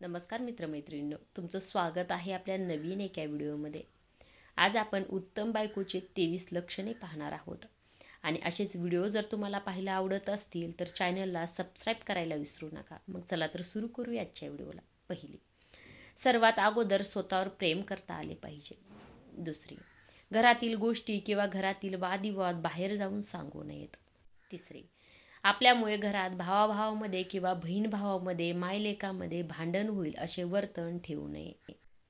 नमस्कार मित्रमैत्रिणींनो तुमचं स्वागत आहे आपल्या नवीन एका व्हिडिओमध्ये. आज आपण उत्तम बायकोचे तेवीस लक्षणे पाहणार आहोत. आणि असेच व्हिडिओ जर तुम्हाला पाहायला आवडत असतील तर चॅनलला सबस्क्राईब करायला विसरू नका. मग चला तर सुरू करूया आजच्या व्हिडिओला. पहिली सर्वात अगोदर स्वतःवर प्रेम करता आले पाहिजे. दुसरी घरातील गोष्टी किंवा घरातील वादविवाद बाहेर जाऊन सांगू नयेत. तिसरी आपल्यामुळे घरात भावाभावामध्ये किंवा बहीण भावामध्ये मायलेकामध्ये भांडण होईल असे वर्तन ठेवू नये.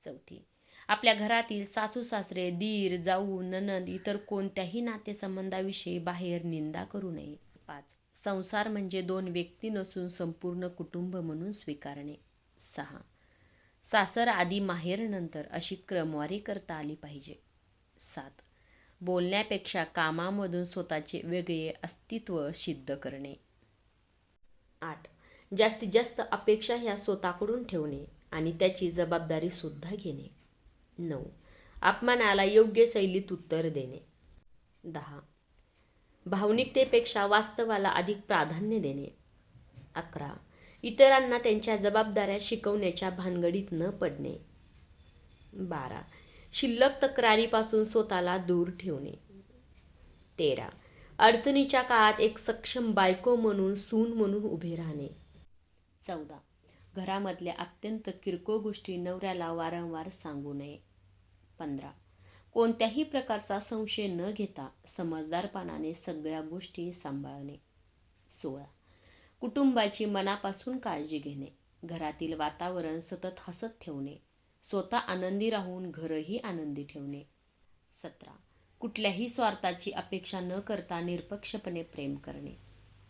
चौथी आपल्या घरातील सासू सासरे दीर जाऊ ननंद इतर कोणत्याही नातेसंबंधाविषयी बाहेर निंदा करू नये. पाच संसार म्हणजे दोन व्यक्ती नसून संपूर्ण कुटुंब म्हणून स्वीकारणे. सहा सासर आधी माहेर नंतर अशी क्रमवारी करता आली पाहिजे. सात बोलण्यापेक्षा कामामधून स्वतःचे वेगळे अस्तित्व सिद्ध करणे. आठ. जास्तीत जास्त अपेक्षा ह्या स्वतःकडून ठेवणे आणि त्याची जबाबदारी सुद्धा घेणे. नऊ. अपमानाला योग्य शैलीत उत्तर देणे. दहा. भावनिकतेपेक्षा वास्तवाला अधिक प्राधान्य देणे. अकरा. इतरांना त्यांच्या जबाबदाऱ्या शिकवण्याच्या भानगडीत न पडणे. बारा. शिल्लक तक्रारीपासून स्वतःला दूर ठेवणे. तेरा. अडचणीच्या काळात एक सक्षम बायको म्हणून सून म्हणून उभे राहणे. चौदा. घरामधल्या अत्यंत किरकोळ गोष्टी नवऱ्याला वारंवार सांगू नये. पंधरा. कोणत्याही प्रकारचा संशय न घेता समजदारपणाने सगळ्या गोष्टी सांभाळणे. सोळा. कुटुंबाची मनापासून काळजी घेणे. घरातील वातावरण सतत हसत ठेवणे. स्वतः आनंदी राहून घरही आनंदी ठेवणे. सतरा. कुठल्याही स्वार्थाची अपेक्षा न करता निरपक्षपणे प्रेम करणे.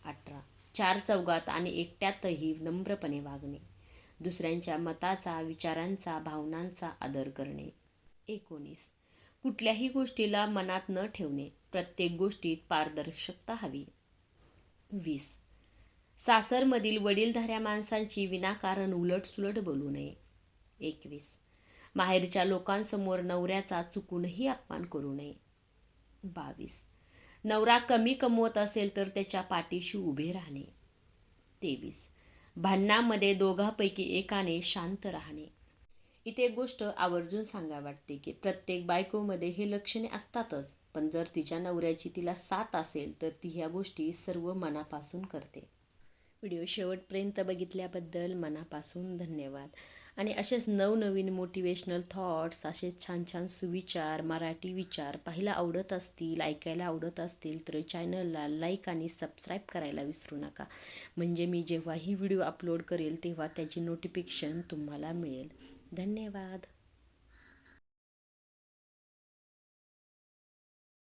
अठरा. चार चौघात आणि एकट्यातही नम्रपणे वागणे. दुसऱ्यांच्या मताचा विचारांचा भावनांचा आदर करणे. एकोणीस. कुठल्याही गोष्टीला मनात न ठेवणे. प्रत्येक गोष्टीत पारदर्शकता हवी. वीस. सासरमधील वडीलधाऱ्या माणसांची विनाकारण उलटसुलट बोलू नये. एकवीस. बाहेरच्या लोकांसमोर नवऱ्याचा चुकूनही अपमान करू नये. बावीस. नवरा कमी कमवत असेल तर त्याच्या पाठीशी उभे राहणे. तेवीस. भांडणामध्ये दोघांपैकी एकाने शांत राहणे. इथे एक गोष्ट आवर्जून सांगा वाटते की प्रत्येक बायकोमध्ये हे लक्षणे असतातच पण जर तिच्या नवऱ्याची तिला साथ असेल तर ती ह्या गोष्टी सर्व मनापासून करते. व्हिडिओ शेवटपर्यंत बघितल्याबद्दल मनापासून धन्यवाद. आणि असेच नवनवीन मोटिवेशनल थॉट्स असे छान छान सुविचार मराठी विचार पाहायला आवडत असतील ऐकायला आवडत असतील तर चॅनलला लाईक आणि सबस्क्राईब करायला विसरू नका. म्हणजे मी जेव्हाही व्हिडिओ अपलोड करेल तेव्हा त्याची नोटिफिकेशन तुम्हाला मिळेल. धन्यवाद.